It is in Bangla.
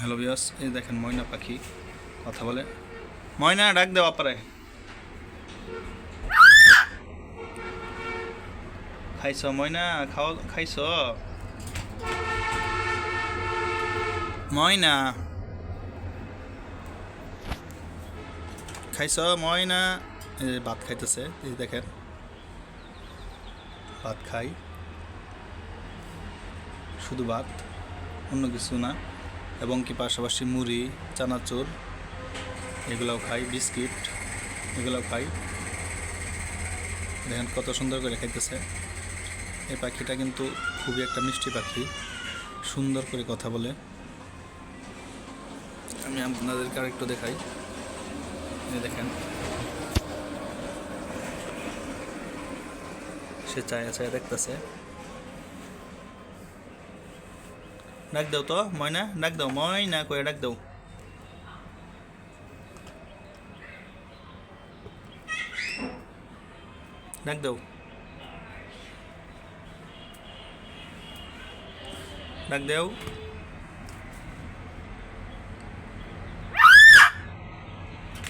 হ্যালো বিয়স এই দেখেন ময়না পাখি কথা বলে। ময়না, ডাক দেওয়া পারে খাইছ ময়না? খাওয়া খাইছ? ময়না। খাইছ ময়না? ভাত খাইতেছে, এই দেখেন। ভাত খাই। শুধু ভাত, অন্য কিছু না। এবং কি পাশাপাশি মুড়ি, চানাচুর, এগুলাও খাই, বিস্কিট, এগুলাও খাই। দেখেন কত সুন্দর করে খাইতেছে। এই পাখিটা কিন্তু খুবই একটা মিষ্টি পাখি, সুন্দর করে কথা বলে। আমি আপনাদেরকে আর একটু দেখাই দেখেন। সে চায়া চায়া দেখতেছে। ডাক দাও তো ময়না ডাক দাও ময়না করে ডাক দাও ডাক দাও ডাক দাও